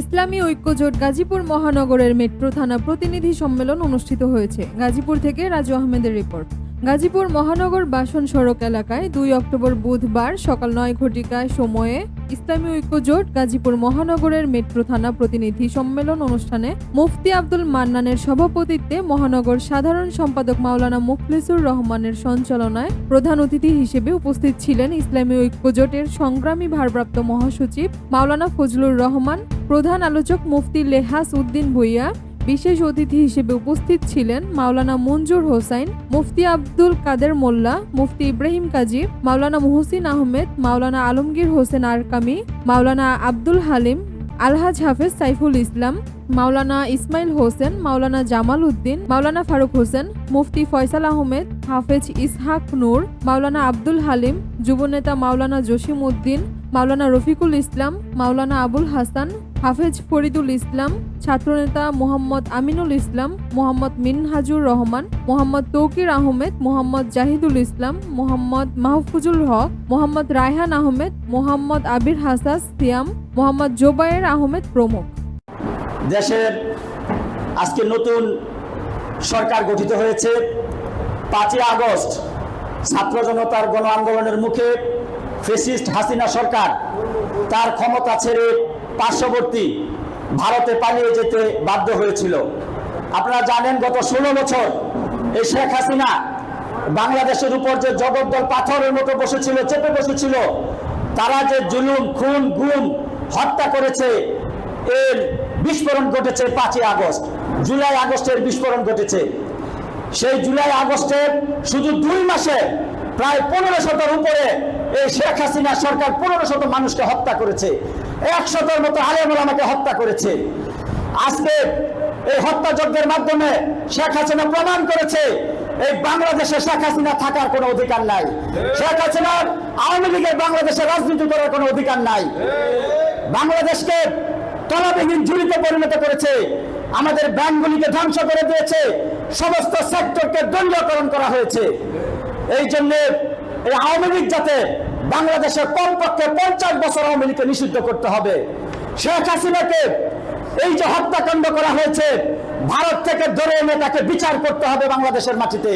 ইসলামী ঐক্যজোট গাজীপুর মহানগরের মেট্রো থানা প্রতিনিধি সম্মেলন অনুষ্ঠিত হয়েছে। গাজীপুর থেকে রাজু আহমেদের রিপোর্ট। গাজীপুর মহানগর বাসন সড়ক এলাকায় দুই অক্টোবর বুধবার সকাল নয় ঘটিকায় সময়ে ইসলামী ঐক্যজোট গাজীপুর মহানগরের মেট্রো থানা প্রতিনিধি সম্মেলন অনুষ্ঠানে মুফতি আব্দুল মান্নানের সভাপতিত্বে মহানগর সাধারণ সম্পাদক মাওলানা মুখলিসুর রহমানের সঞ্চালনায় প্রধান অতিথি হিসেবে উপস্থিত ছিলেন ইসলামী ঐক্যজোটের সংগ্রামী ভারপ্রাপ্ত মহাসচিব মাওলানা ফজলুর রহমান, প্রধান আলোচক মুফতি লেহাস উদ্দিন ভুইয়া বিশেষ অতিথি হিসেবে উপস্থিত ছিলেন মাওলানা মঞ্জুর হোসাইন, মুফতি আব্দুল কাদের মোল্লা, মুফতি ইব্রাহিম কাজী মাওলানা মুহসিন আহমেদ, মাওলানা আলমগীর হোসেন আরকামি, মাওলানা আব্দুল হালিম, আলহাজ হাফেজ সাইফুল ইসলাম, মাওলানা ইসমাইল হোসেন, মাওলানা জামাল উদ্দিন, মাওলানা ফারুক হোসেন, মুফতি ফয়সাল আহমেদ, হাফেজ ইসহাক নূর, মাওলানা আব্দুল হালিম, যুবনেতা মাওলানা জসিম উদ্দিন মাওলানা রফিকুল ইসলাম, মাওলানা আবুল হাসান, হাফেজ ফরিদুল ইসলাম, ছাত্রনেতা মোহাম্মদ আমিনুল ইসলাম, মোহাম্মদ মিনহাজুর রহমান, মোহাম্মদ তৌকির আহমেদ, মোহাম্মদ জাহিদুল ইসলাম, মোহাম্মদ মাহফুজুল হক, মোহাম্মদ রায়হান আহমেদ, মোহাম্মদ আবির হাসাস সিয়াম, মোহাম্মদ জোবায়ের আহমেদ প্রমুখ। দেশের আজকে নতুন সরকার গঠিত হয়েছে। পাঁচই আগস্ট ছাত্র জনতার গণ আন্দোলনের মুখে ফেসিস্ট হাসিনা সরকার তার ক্ষমতা ছেড়ে পার্শ্ববর্তী ভারতে পালিয়ে যেতে বাধ্য হয়েছিল। আপনারা জানেন গত ষোলো বছর এই শেখ হাসিনা বাংলাদেশের উপর যে জগদ্দল পাথরের মতো বসেছিল, চেপে বসেছিল, তারা যে জুলুম, খুন, গুম, হত্যা করেছে, এর বিস্ফোরণ ঘটেছে পাঁচই আগস্ট, জুলাই আগস্টের বিস্ফোরণ ঘটেছে। সেই জুলাই আগস্টের শুধু দুই মাসে প্রায় পনেরো শতর উপরে এই শেখ হাসিনা সরকার পনেরো শত মানুষকে হত্যা করেছে। একশতর মতো আলেমুল আমাকে হত্যা করেছে। আজকে এই হত্যাযজ্ঞের মাধ্যমে শেখ হাসিনা প্রমাণ করেছে, এই বাংলাদেশে শেখ হাসিনা থাকার কোনো অধিকার নাই। শেখ হাসিনার আওয়ামী লীগের বাংলাদেশে রাজনীতি করার কোনো অধিকার নাই। বাংলাদেশকে তলাবিহীন ঝুড়িতে পরিণত করেছে, আমাদের ব্যাংকগুলিকে ধ্বংস করে দিয়েছে, সমস্ত সেক্টরকে দলীয়করণ করা হয়েছে। এই জন্যে এই আওয়ামী লীগ যাতে বাংলাদেশে কমপক্ষে পঞ্চাশ বছর আওয়ামী লীগকে নিষিদ্ধ করতে হবে। শেখ হাসিনাকে এই যে হত্যাকাণ্ড করা হয়েছে, ভারত থেকে ধরে এনে তাকে বিচার করতে হবে বাংলাদেশের মাটিতে।